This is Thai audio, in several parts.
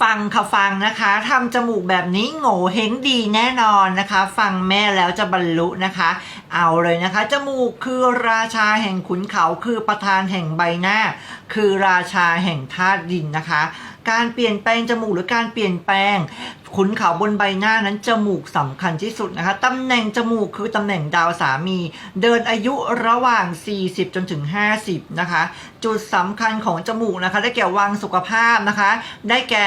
ฟังค่ะฟังนะคะทำจมูกแบบนี้โง่เฮงดีแน่นอนนะคะ ฟังแม่แล้วจะบรรลุนะคะ เอาเลยนะคะ จมูกคือราชาแห่งขุนเขาคือประธานแห่งใบหน้า คือราชาแห่งธาตุดินนะคะ การเปลี่ยนแปลงจมูกหรือการเปลี่ยนแปลง ขุนขาวบนใบหน้านั้นจมูกสำคัญที่สุดนะคะตำแหน่งจมูกคือตำแหน่งดาวสามี เดินอายุระหว่าง 40 จนถึง 50 นะคะ จุดสำคัญของจมูกนะคะ ได้แก่วังสุขภาพนะคะ ได้แก่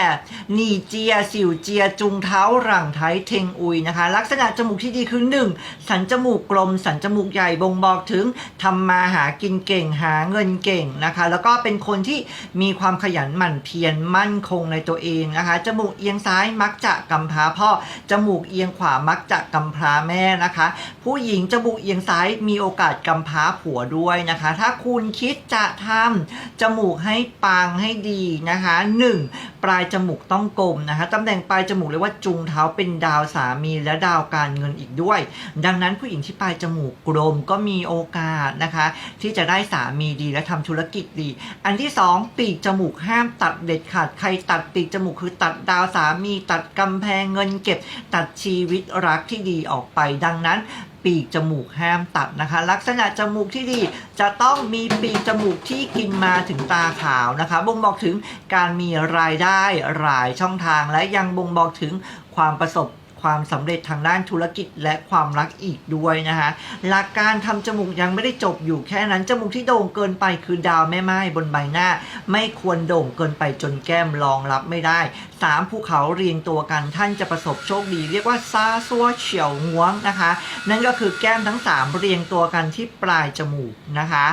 หนีเจีย สิวเจีย จุงเท้าหลังไทยเทงอุยนะคะ ลักษณะจมูกที่ดีคือ 1. สันจมูกกลม สันจมูกใหญ่บ่งบอกถึงทำมาหากินเก่งหาเงินเก่งนะคะ แล้วก็เป็นคนที่มีความขยันหมั่นเพียรมั่นคงในตัวเองนะคะจมูกเอียงซ้ายมักจะกำพร้าพ่อ จมูกเอียงขวามักจะกำพร้าแม่นะคะ ผู้หญิงจมูกเอียงซ้ายมีโอกาสกำพร้าผัวด้วยนะคะ ถ้าคุณคิดจะทำจมูกให้ปังให้ดีนะคะ 1. ปลายจมูกต้องกลมนะคะตำแหน่งปลายจมูกเรียกว่าจุงเท้าเป็นดาวสามีและดาวการเงินอีกด้วย ดังนั้นผู้หญิงที่ปลายจมูกกลมก็มีโอกาสนะคะ ที่จะได้สามีดีและทำธุรกิจดี อันที่สองปีกจมูกห้ามตัดเด็ดขาดใครตัดปีกจมูกคือตัดดาวสามีตัดกำแพงเงินเก็บตัดชีวิตรักที่ดีออกไปดังนั้นปีกจมูกห้ามตัดนะคะ ลักษณะจมูกที่ดีจะต้องมีปีกจมูกที่กินมาถึงตาขาวนะคะ บ่งบอกถึงการมีรายได้หลายช่องทางและยังบ่งบอกถึงความประสบ ความสำเร็จทางด้านธุรกิจและความรักอีกด้วยนะคะหลักการทำจมูกยังไม่ได้จบอยู่แค่นั้น จมูกที่โด่งเกินไปคือดาวแม่ไม้บนใบหน้า ไม่ควรโด่งเกินไปจนแก้มรองรับไม่ได้สามภูเขาเรียงตัวกันท่านจะประสบโชคดี เรียกว่าซาซัวเฉียวงวงนะคะ นั่นก็คือแก้มทั้ง 3 เรียงตัวกันที่ปลายจมูกนะคะ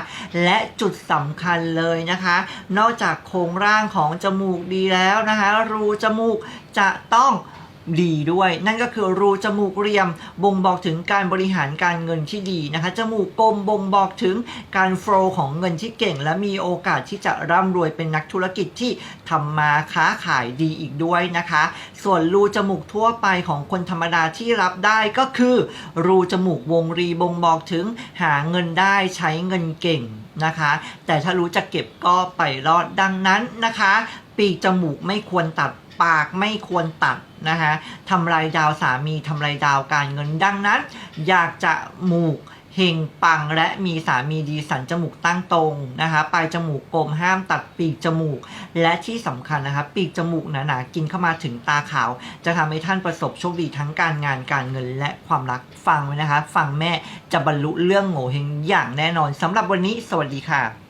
และจุดสำคัญเลยนะคะ นอกจากโครงร่างของจมูกดีแล้วนะคะ รูจมูกจะต้อง ดีด้วย นั่นก็คือรูจมูกเรียมบ่งบอกถึงการบริหารการเงินที่ดีนะคะจมูกกลมบ่งบอกถึงการโฟลของเงินที่เก่ง และมีโอกาสที่จะร่ำรวยเป็นนักธุรกิจที่ทำมาค้าขายดีอีกด้วยนะคะ ส่วนรูจมูกทั่วไปของคนธรรมดาที่รับได้ก็คือ รูจมูกวงรีบ่งบอกถึงหาเงินได้ใช้เงินเก่งนะคะ แต่ถ้ารู้จะเก็บก็ไปรอดดังนั้นนะคะ ปีจมูกไม่ควรตัด ปากไม่ควรตัดนะคะทำลายดาวสามีทำลายดาวการเงินดังนั้น อยากจะหมูกเฮงปังและมีสามีดีสันจมูกตั้งตรงนะคะปลายจมูกกลมห้ามตัดปีกจมูก และที่สำคัญนะคะปีกจมูกหนาๆกินเข้ามาถึงตาขาว จะทำให้ท่านประสบโชคดีทั้งการงานการเงินและความรักฟังไว้นะคะ ฟังแม่จะบรรลุเรื่องโง่เฮงอย่างแน่นอนสำหรับวันนี้สวัสดีค่ะ